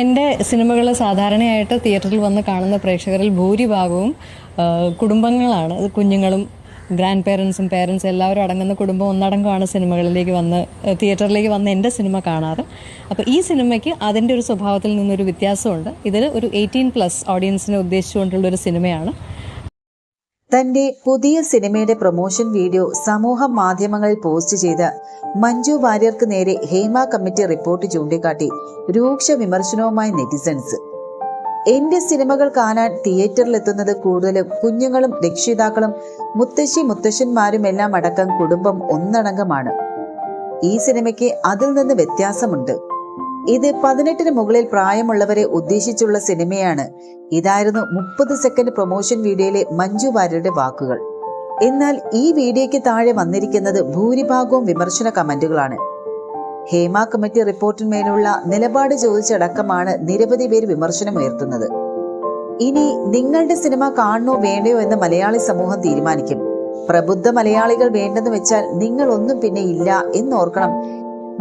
എന്റെ സിനിമകൾ സാധാരണയായിട്ട് തിയേറ്ററിൽ വന്ന് കാണുന്ന പ്രേക്ഷകരിൽ ഭൂരിഭാഗവും കുടുംബങ്ങളാണ്. കുഞ്ഞുങ്ങളും ഗ്രാൻഡ് പേരൻസും പേരൻസും എല്ലാവരും അടങ്ങുന്ന കുടുംബം ഒന്നടങ്കമാണ് സിനിമകളിലേക്ക് വന്ന് തിയേറ്ററിലേക്ക് വന്ന് എന്റെ സിനിമ കാണാറ്. അപ്പോൾ ഈ സിനിമയ്ക്ക് അതിന്റെ ഒരു സ്വഭാവത്തിൽ നിന്നൊരു വ്യത്യാസമുണ്ട്. ഇതിൽ ഒരു എയ്റ്റീൻ പ്ലസ് ഓഡിയൻസിനെ ഉദ്ദേശിച്ചുകൊണ്ടുള്ള ഒരു സിനിമയാണ്. തന്റെ പുതിയ സിനിമയുടെ പ്രൊമോഷൻ വീഡിയോ സമൂഹ മാധ്യമങ്ങളിൽ പോസ്റ്റ് ചെയ്ത് മഞ്ജു വാര്യർക്ക് നേരെ ഹേമ കമ്മിറ്റി റിപ്പോർട്ട് ചൂണ്ടിക്കാട്ടി രൂക്ഷ വിമർശനവുമായി നെറ്റിസൺസ് എന്റെ സിനിമകൾ കാണാൻ തിയേറ്ററിലെത്തുന്നത് കൂടുതലും കുഞ്ഞുങ്ങളും രക്ഷിതാക്കളും മുത്തശ്ശി മുത്തശ്ശന്മാരും എല്ലാം അടക്കം കുടുംബം ഒന്നടങ്കമാണ്. ഈ സിനിമയ്ക്ക് അതിൽ നിന്ന് വ്യത്യാസമുണ്ട്. ഇത് പതിനെട്ടിന് മുകളിൽ പ്രായമുള്ളവരെ ഉദ്ദേശിച്ചുള്ള സിനിമയാണ്. ഇതായിരുന്നു മുപ്പത് സെക്കൻഡ് പ്രൊമോഷൻ വീഡിയോയിലെ മഞ്ജു വാര്യരുടെ വാക്കുകൾ. എന്നാൽ ഈ വീഡിയോയ്ക്ക് താഴെ വന്നിരിക്കുന്നത് ഭൂരിഭാഗവും വിമർശന കമന്റുകളാണ്. ഹേമ കമ്മിറ്റി റിപ്പോർട്ടിന്മേലുള്ള നിലപാട് ചോദിച്ചടക്കമാണ് നിരവധി പേര് വിമർശനമുയർത്തുന്നത് ഇനി നിങ്ങളുടെ സിനിമ കാണണോ വേണ്ടയോ എന്ന് മലയാളി സമൂഹം തീരുമാനിക്കും. പ്രബുദ്ധ മലയാളികൾ വേണ്ടെന്ന് വെച്ചാൽ നിങ്ങൾ ഒന്നും പിന്നെ ഇല്ല എന്നോർക്കണം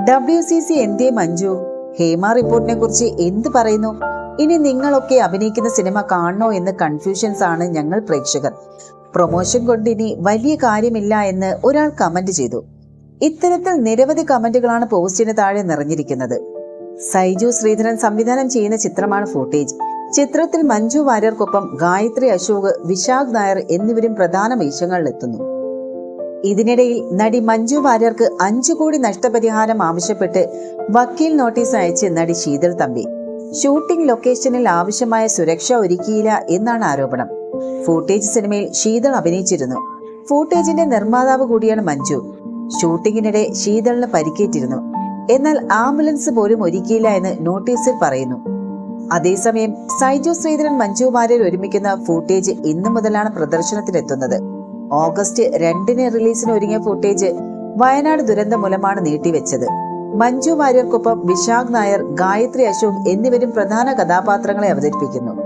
ഡബ്ല്യു സി സി എന്തേ മഞ്ജു? ഹേമ റിപ്പോർട്ടിനെ കുറിച്ച് എന്ത് പറയുന്നു? ഇനി നിങ്ങളൊക്കെ അഭിനയിക്കുന്ന സിനിമ കാണണോ എന്ന് കൺഫ്യൂഷൻസ് ആണ് ഞങ്ങൾ പ്രേക്ഷകർ. പ്രൊമോഷൻ കൊണ്ട് ഇനി വലിയ കാര്യമില്ല എന്ന് ഒരാൾ കമന്റ് ചെയ്തു. ഇത്തരത്തിൽ നിരവധി കമന്റുകളാണ് പോസ്റ്റിന് താഴെ നിറഞ്ഞിരിക്കുന്നത്. സൈജു ശ്രീധരൻ സംവിധാനം ചെയ്യുന്ന ചിത്രമാണ് ഫൂട്ടേജ് ചിത്രത്തിൽ മഞ്ജു വാര്യർക്കൊപ്പം ഗായത്രി അശോക് വിശാഖ് നായർ എന്നിവരും പ്രധാന വേഷങ്ങളിലെത്തുന്നു. ഇതിനിടയിൽ നടി മഞ്ജു വാര്യർക്ക് അഞ്ചു കോടി നഷ്ടപരിഹാരം ആവശ്യപ്പെട്ട് വക്കീൽ നോട്ടീസ് അയച്ച് നടി ശീതൾ തമ്പി. ഷൂട്ടിംഗ് ലൊക്കേഷനിൽ ആവശ്യമായ സുരക്ഷ ഒരുക്കിയില്ല എന്നാണ് ആരോപണം. ഫൂട്ടേജ് സിനിമയിൽ ശീതൾ അഭിനയിച്ചിരുന്നു. ഫൂട്ടേജിന്റെ നിർമ്മാതാവ് കൂടിയാണ് മഞ്ജു. ഷൂട്ടിങ്ങിനിടെ ശീതളിന് പരിക്കേറ്റിരുന്നു. എന്നാൽ ആംബുലൻസ് പോലും ഒരുക്കിയില്ല എന്ന് നോട്ടീസിൽ പറയുന്നു. അതേസമയം സൈജു ശ്രീധരൻ മഞ്ജു വാര്യർ ഒരുമിക്കുന്ന ഫൂട്ടേജ് ഇന്നു മുതലാണ് പ്രദർശനത്തിലെത്തുന്നത് ഓഗസ്റ്റ് രണ്ടിന് റിലീസിന് ഒരുങ്ങിയ ഫുട്ടേജ് വയനാട് ദുരന്തം മൂലമാണ് നീട്ടിവെച്ചത്. മഞ്ജു വാര്യർക്കൊപ്പം വിശാഖ് നായർ ഗായത്രി അശോക് എന്നിവരും പ്രധാന കഥാപാത്രങ്ങളെ അവതരിപ്പിക്കുന്നു.